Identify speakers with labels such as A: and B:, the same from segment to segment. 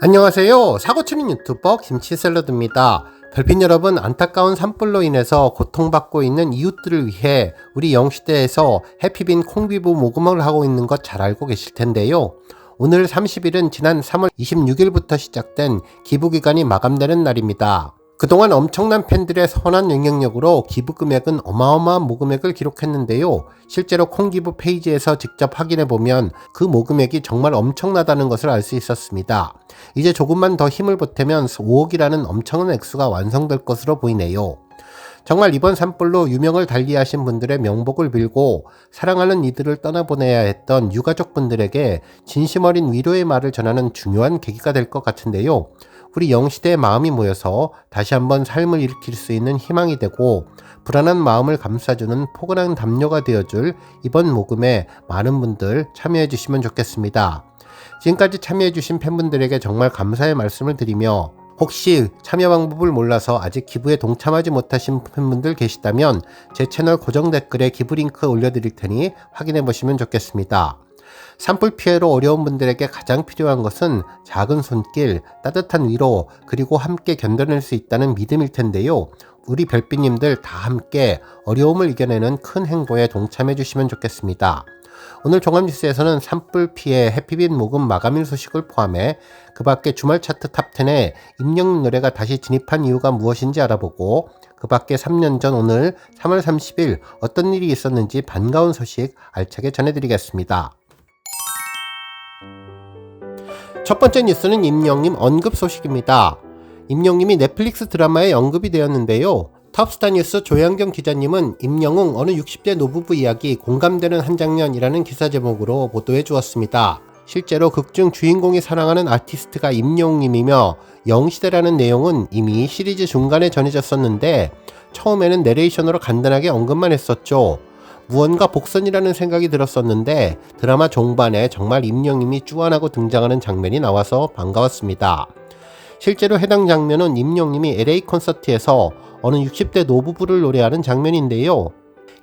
A: 안녕하세요. 사고치는 유튜버 김치샐러드입니다. 별빛 여러분, 안타까운 산불로 인해서 고통받고 있는 이웃들을 위해 우리 영시대에서 해피빈 콩비부 모금을 하고 있는 것 잘 알고 계실 텐데요. 오늘 30일은 지난 3월 26일부터 시작된 기부기간이 마감되는 날입니다. 그동안 엄청난 팬들의 선한 영향력으로 기부 금액은 어마어마한 모금액을 기록했는데요. 실제로 콩기부 페이지에서 직접 확인해 보면 그 모금액이 정말 엄청나다는 것을 알 수 있었습니다. 이제 조금만 더 힘을 보태면 5억이라는 엄청난 액수가 완성될 것으로 보이네요. 정말 이번 산불로 유명을 달리하신 분들의 명복을 빌고 사랑하는 이들을 떠나보내야 했던 유가족분들에게 진심 어린 위로의 말을 전하는 중요한 계기가 될 것 같은데요. 우리 영시대의 마음이 모여서 다시 한번 삶을 일으킬 수 있는 희망이 되고 불안한 마음을 감싸주는 포근한 담요가 되어줄 이번 모금에 많은 분들 참여해 주시면 좋겠습니다. 지금까지 참여해 주신 팬분들에게 정말 감사의 말씀을 드리며 혹시 참여 방법을 몰라서 아직 기부에 동참하지 못하신 팬분들 계시다면 제 채널 고정 댓글에 기부 링크 올려드릴 테니 확인해 보시면 좋겠습니다. 산불 피해로 어려운 분들에게 가장 필요한 것은 작은 손길, 따뜻한 위로, 그리고 함께 견뎌낼 수 있다는 믿음일 텐데요. 우리 별빛님들 다 함께 어려움을 이겨내는 큰 행보에 동참해 주시면 좋겠습니다. 오늘 종합뉴스에서는 산불 피해 해피빈 모금 마감일 소식을 포함해 그 밖에 주말 차트 탑10에 임영웅 노래가 다시 진입한 이유가 무엇인지 알아보고 그 밖에 3년 전 오늘 3월 30일 어떤 일이 있었는지 반가운 소식 알차게 전해드리겠습니다. 첫 번째 뉴스는 임영님 언급 소식입니다. 임영님이 넷플릭스 드라마에 언급이 되었는데요. 탑스타 뉴스 조양경 기자님은 임영웅 어느 60대 노부부 이야기 공감되는 한 장면이라는 기사 제목으로 보도해 주었습니다. 실제로 극중 주인공이 사랑하는 아티스트가 임영웅님이며 영시대라는 내용은 이미 시리즈 중간에 전해졌었는데 처음에는 내레이션으로 간단하게 언급만 했었죠. 무언가 복선이라는 생각이 들었었는데 드라마 종반에 정말 임영임이 쭈안하고 등장하는 장면이 나와서 반가웠습니다. 실제로 해당 장면은 임영님이 LA 콘서트에서 어느 60대 노부부를 노래하는 장면인데요.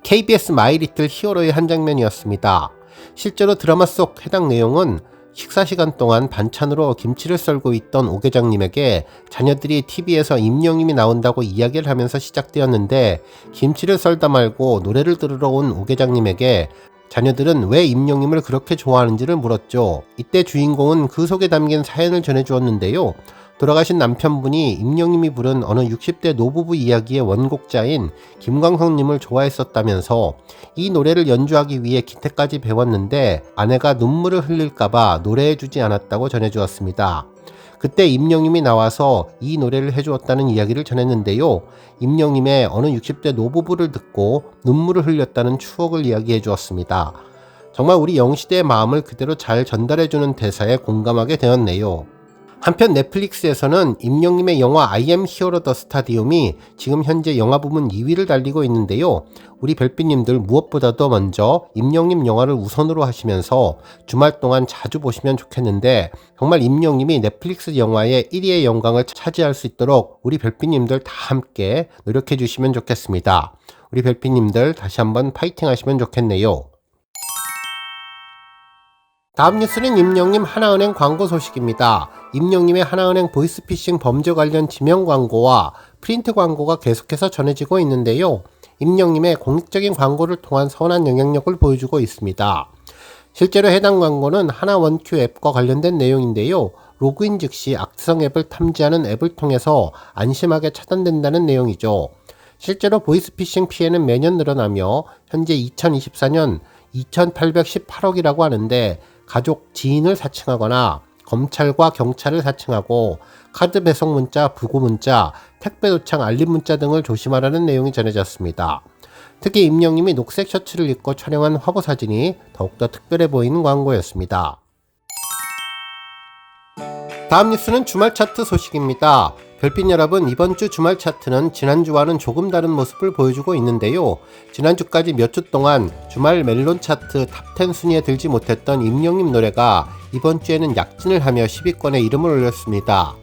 A: KBS 마이 리틀 히어로의 한 장면이었습니다. 실제로 드라마 속 해당 내용은 식사 시간 동안 반찬으로 김치를 썰고 있던 오 계장님에게 자녀들이 TV에서 임영님이 나온다고 이야기를 하면서 시작되었는데 김치를 썰다 말고 노래를 들으러 온 오 계장님에게 자녀들은 왜 임영님을 그렇게 좋아하는지를 물었죠. 이때 주인공은 그 속에 담긴 사연을 전해주었는데요. 돌아가신 남편분이 임영님이 부른 어느 60대 노부부 이야기의 원곡자인 김광석님을 좋아했었다면서 이 노래를 연주하기 위해 기태까지 배웠는데 아내가 눈물을 흘릴까봐 노래해주지 않았다고 전해주었습니다. 그때 임영님이 나와서 이 노래를 해주었다는 이야기를 전했는데요. 임영님의 어느 60대 노부부를 듣고 눈물을 흘렸다는 추억을 이야기해 주었습니다. 정말 우리 영시대의 마음을 그대로 잘 전달해주는 대사에 공감하게 되었네요. 한편 넷플릭스에서는 임영님의 영화 I am Hero the Stadium이 지금 현재 영화 부문 2위를 달리고 있는데요. 우리 별빛님들 무엇보다도 먼저 임영님 영화를 우선으로 하시면서 주말 동안 자주 보시면 좋겠는데 정말 임영님이 넷플릭스 영화의 1위의 영광을 차지할 수 있도록 우리 별빛님들 다 함께 노력해 주시면 좋겠습니다. 우리 별빛님들 다시 한번 파이팅 하시면 좋겠네요. 다음 뉴스는 임영님 하나은행 광고 소식입니다. 임영님의 하나은행 보이스피싱 범죄 관련 지명 광고와 프린트 광고가 계속해서 전해지고 있는데요. 임영님의 공익적인 광고를 통한 선한 영향력을 보여주고 있습니다. 실제로 해당 광고는 하나원큐 앱과 관련된 내용인데요. 로그인 즉시 악성 앱을 탐지하는 앱을 통해서 안심하게 차단된다는 내용이죠. 실제로 보이스피싱 피해는 매년 늘어나며 현재 2024년 2818억이라고 하는데 가족 지인을 사칭하거나 검찰과 경찰을 사칭하고 카드 배송 문자, 부고 문자, 택배 도착 알림 문자 등을 조심하라는 내용이 전해졌습니다. 특히 임영님이 녹색 셔츠를 입고 촬영한 화보 사진이 더욱더 특별해 보이는 광고였습니다. 다음 뉴스는 주말 차트 소식입니다. 별빛 여러분, 이번 주 주말 차트는 지난주와는 조금 다른 모습을 보여주고 있는데요. 지난주까지 몇 주 동안 주말 멜론 차트 탑10 순위에 들지 못했던 임영님 노래가 이번 주에는 약진을 하며 10위권에 이름을 올렸습니다.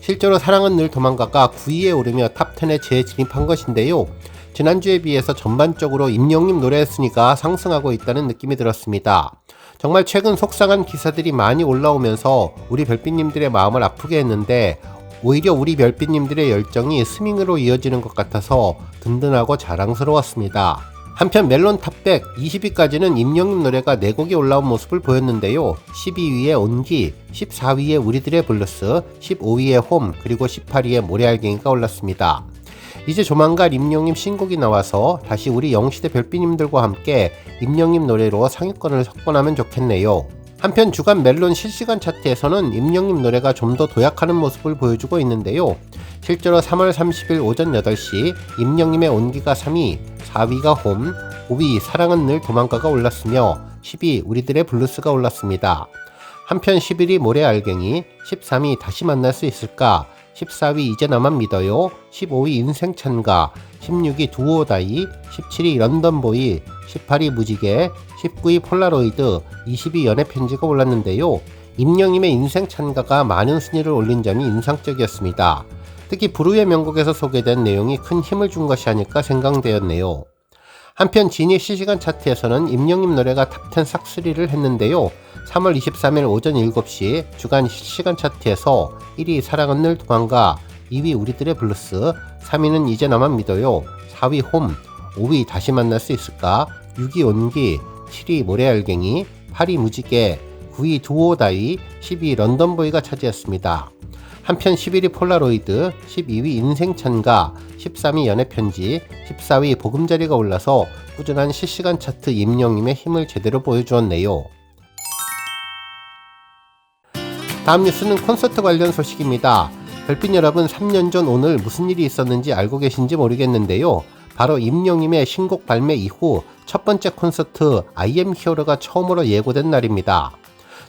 A: 실제로 사랑은 늘 도망가가 9위에 오르며 탑10에 재진입한 것인데요. 지난주에 비해서 전반적으로 임영님 노래 순위가 상승하고 있다는 느낌이 들었습니다. 정말 최근 속상한 기사들이 많이 올라오면서 우리 별빛님들의 마음을 아프게 했는데 오히려 우리 별빛님들의 열정이 스밍으로 이어지는 것 같아서 든든하고 자랑스러웠습니다. 한편 멜론 탑백 20위까지는 임영님 노래가 4곡이 올라온 모습을 보였는데요. 12위에 온기, 14위에 우리들의 블루스, 15위에 홈, 그리고 18위에 모래알갱이가 올랐습니다. 이제 조만간 임영님 신곡이 나와서 다시 우리 영시대 별빛님들과 함께 임영님 노래로 상위권을 석권하면 좋겠네요. 한편 주간 멜론 실시간 차트에서는 임영님 노래가 좀 더 도약하는 모습을 보여주고 있는데요. 실제로 3월 30일 오전 8시 임영님의 온기가 3위, 4위가 홈, 5위 사랑은 늘 도망가가 올랐으며 10위 우리들의 블루스가 올랐습니다. 한편 11위 모래 알갱이, 13위 다시 만날 수 있을까, 14위 이제 나만 믿어요, 15위 인생 찬가, 16위 두오다이, 17위 런던보이, 18위 무지개, 19위 폴라로이드, 20위 연애편지가 올랐는데요. 임영님의 인생 찬가가 많은 순위를 올린 점이 인상적이었습니다. 특히 부르의 명곡에서 소개된 내용이 큰 힘을 준 것이 아닐까 생각되었네요. 한편 지니 실시간 차트에서는 임영님 노래가 탑10 싹쓸이를 했는데요. 3월 23일 오전 7시 주간 실시간 차트에서 1위 사랑은 늘 도망가, 2위 우리들의 블루스, 3위는 이제 나만 믿어요, 4위 홈, 5위 다시 만날 수 있을까, 6위 온기, 7위 모래알갱이, 8위 무지개, 9위 두오다이, 10위 런던보이가 차지했습니다. 한편 11위 폴라로이드, 12위 인생찬가, 13위 연애편지, 14위 보금자리가 올라서 꾸준한 실시간 차트 임영님의 힘을 제대로 보여주었네요. 다음 뉴스는 콘서트 관련 소식입니다. 별빛 여러분 3년 전 오늘 무슨 일이 있었는지 알고 계신지 모르겠는데요. 바로 임영님의 신곡 발매 이후 첫 번째 콘서트 am 히어로가 처음으로 예고된 날입니다.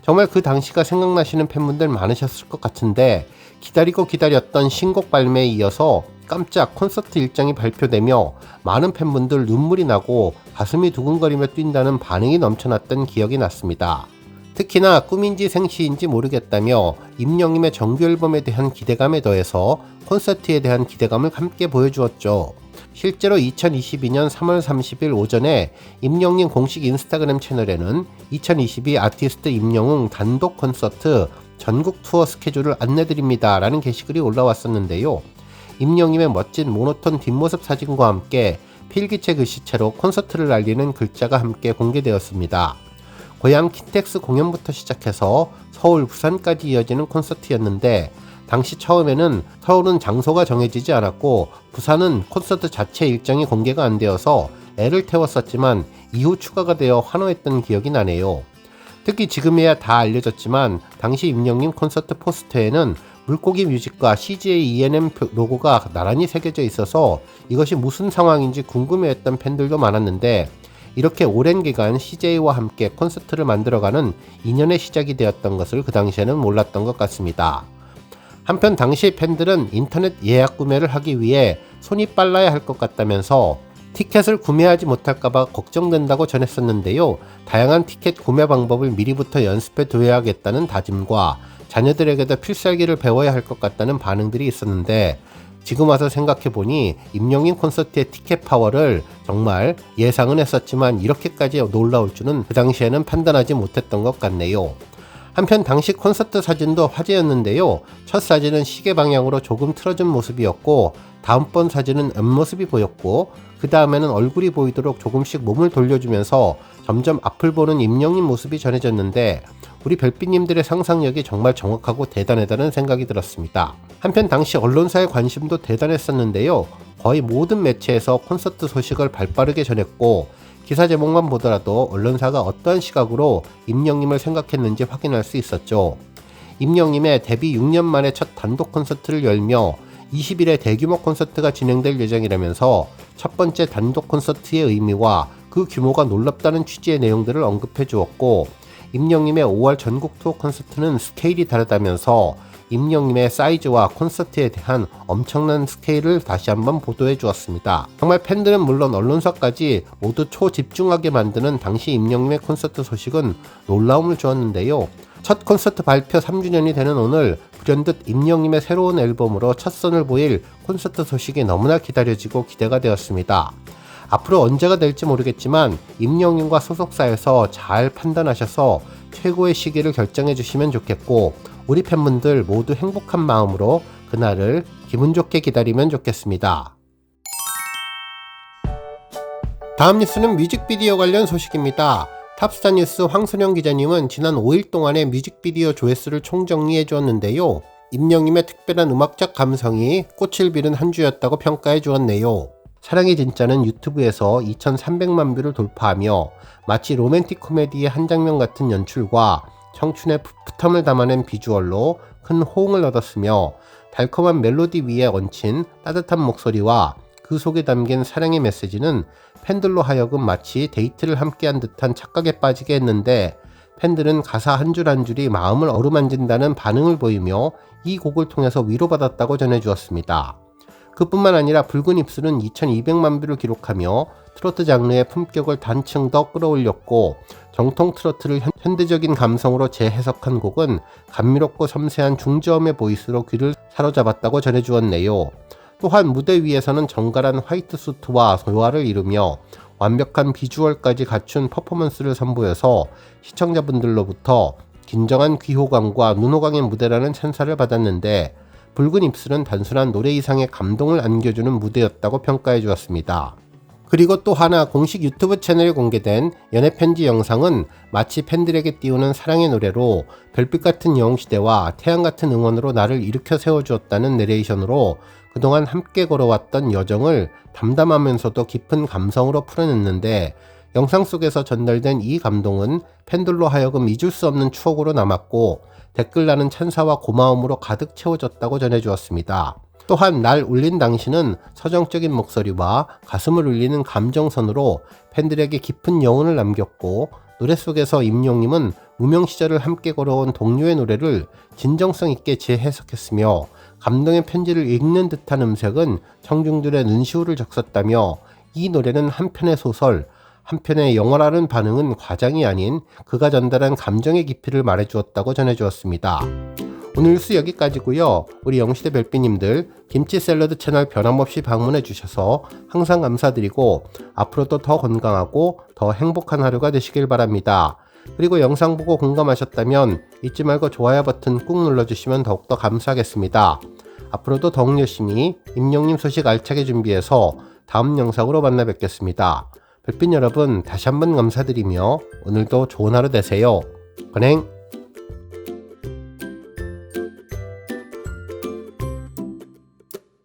A: 정말 그 당시가 생각나시는 팬분들 많으셨을 것 같은데 기다리고 기다렸던 신곡 발매에 이어서 깜짝 콘서트 일정이 발표되며 많은 팬분들 눈물이 나고 가슴이 두근거리며 뛴다는 반응이 넘쳐났던 기억이 났습니다. 특히나 꿈인지 생시인지 모르겠다며 임영님의 정규 앨범에 대한 기대감에 더해서 콘서트에 대한 기대감을 함께 보여주었죠. 실제로 2022년 3월 30일 오전에 임영님 공식 인스타그램 채널에는 2022 아티스트 임영웅 단독 콘서트 전국 투어 스케줄을 안내드립니다. 라는 게시글이 올라왔었는데요. 임영님의 멋진 모노톤 뒷모습 사진과 함께 필기체 글씨체로 콘서트를 알리는 글자가 함께 공개되었습니다. 고향 킨텍스 공연부터 시작해서 서울, 부산까지 이어지는 콘서트였는데 당시 처음에는 서울은 장소가 정해지지 않았고 부산은 콘서트 자체 일정이 공개가 안 되어서 애를 태웠었지만 이후 추가가 되어 환호했던 기억이 나네요. 특히 지금에야 다 알려졌지만 당시 임영님 콘서트 포스터에는 물고기 뮤직과 CJ ENM 로고가 나란히 새겨져 있어서 이것이 무슨 상황인지 궁금해했던 팬들도 많았는데 이렇게 오랜 기간 CJ와 함께 콘서트를 만들어가는 인연의 시작이 되었던 것을 그 당시에는 몰랐던 것 같습니다. 한편 당시 팬들은 인터넷 예약 구매를 하기 위해 손이 빨라야 할 것 같다면서 티켓을 구매하지 못할까봐 걱정된다고 전했었는데요. 다양한 티켓 구매 방법을 미리부터 연습해 두어야겠다는 다짐과 자녀들에게도 필살기를 배워야 할 것 같다는 반응들이 있었는데 지금 와서 생각해보니 임영인 콘서트의 티켓 파워를 정말 예상은 했었지만 이렇게까지 놀라울 줄은 그 당시에는 판단하지 못했던 것 같네요. 한편 당시 콘서트 사진도 화제였는데요. 첫 사진은 시계 방향으로 조금 틀어진 모습이었고 다음번 사진은 옆모습이 보였고 그 다음에는 얼굴이 보이도록 조금씩 몸을 돌려주면서 점점 앞을 보는 임영님 모습이 전해졌는데 우리 별빛님들의 상상력이 정말 정확하고 대단하다는 생각이 들었습니다. 한편 당시 언론사의 관심도 대단했었는데요. 거의 모든 매체에서 콘서트 소식을 발빠르게 전했고 기사 제목만 보더라도 언론사가 어떠한 시각으로 임영님을 생각했는지 확인할 수 있었죠. 임영님의 데뷔 6년 만에 첫 단독 콘서트를 열며 20일에 대규모 콘서트가 진행될 예정이라면서 첫 번째 단독 콘서트의 의미와 그 규모가 놀랍다는 취지의 내용들을 언급해 주었고 임영님의 5월 전국 투어 콘서트는 스케일이 다르다면서 임영님의 사이즈와 콘서트에 대한 엄청난 스케일을 다시 한번 보도해 주었습니다. 정말 팬들은 물론 언론사까지 모두 초집중하게 만드는 당시 임영님의 콘서트 소식은 놀라움을 주었는데요. 첫 콘서트 발표 3주년이 되는 오늘 불현듯 임영님의 새로운 앨범으로 첫 선을 보일 콘서트 소식이 너무나 기다려지고 기대가 되었습니다. 앞으로 언제가 될지 모르겠지만 임영님과 소속사에서 잘 판단하셔서 최고의 시기를 결정해 주시면 좋겠고 우리 팬분들 모두 행복한 마음으로 그날을 기분 좋게 기다리면 좋겠습니다. 다음 뉴스는 뮤직비디오 관련 소식입니다. 탑스타 뉴스 황선영 기자님은 지난 5일 동안의 뮤직비디오 조회수를 총정리해 주었는데요. 임영님의 특별한 음악적 감성이 꽃을 비른 한 주였다고 평가해 주었네요. 사랑이 진짜는 유튜브에서 2,300만 뷰를 돌파하며 마치 로맨틱 코미디의 한 장면 같은 연출과 청춘의 풋풋함을 담아낸 비주얼로 큰 호응을 얻었으며 달콤한 멜로디 위에 얹힌 따뜻한 목소리와 그 속에 담긴 사랑의 메시지는 팬들로 하여금 마치 데이트를 함께한 듯한 착각에 빠지게 했는데 팬들은 가사 한 줄 한 줄이 마음을 어루만진다는 반응을 보이며 이 곡을 통해서 위로받았다고 전해주었습니다. 그뿐만 아니라 붉은 입술은 2200만 뷰를 기록하며 트로트 장르의 품격을 단층 더 끌어올렸고 정통 트로트를 현대적인 감성으로 재해석한 곡은 감미롭고 섬세한 중저음의 보이스로 귀를 사로잡았다고 전해주었네요. 또한 무대 위에서는 정갈한 화이트 수트와 소화를 이루며 완벽한 비주얼까지 갖춘 퍼포먼스를 선보여서 시청자분들로부터 긴장한 귀호감과 눈호강의 무대라는 찬사를 받았는데 붉은 입술은 단순한 노래 이상의 감동을 안겨주는 무대였다고 평가해 주었습니다. 그리고 또 하나 공식 유튜브 채널에 공개된 연애 편지 영상은 마치 팬들에게 띄우는 사랑의 노래로 별빛 같은 영웅시대와 태양 같은 응원으로 나를 일으켜 세워주었다는 내레이션으로 그동안 함께 걸어왔던 여정을 담담하면서도 깊은 감성으로 풀어냈는데 영상 속에서 전달된 이 감동은 팬들로 하여금 잊을 수 없는 추억으로 남았고 댓글나는 찬사와 고마움으로 가득 채워졌다고 전해주었습니다. 또한 날 울린 당신은 서정적인 목소리와 가슴을 울리는 감정선으로 팬들에게 깊은 여운을 남겼고 노래 속에서 임용님은 무명 시절을 함께 걸어온 동료의 노래를 진정성 있게 재해석했으며 감동의 편지를 읽는 듯한 음색은 청중들의 눈시울을 적셨다며 이 노래는 한편의 소설, 한편의 영화라는 반응은 과장이 아닌 그가 전달한 감정의 깊이를 말해주었다고 전해주었습니다. 오늘 뉴스 여기까지고요. 우리 영시대 별비님들 김치 샐러드 채널 변함없이 방문해 주셔서 항상 감사드리고 앞으로도 더 건강하고 더 행복한 하루가 되시길 바랍니다. 그리고 영상 보고 공감하셨다면 잊지 말고 좋아요 버튼 꾹 눌러주시면 더욱더 감사하겠습니다. 앞으로도 더욱 열심히 임용님 소식 알차게 준비해서 다음 영상으로 만나 뵙겠습니다. 별빛 여러분 다시 한번 감사드리며 오늘도 좋은 하루 되세요. 건행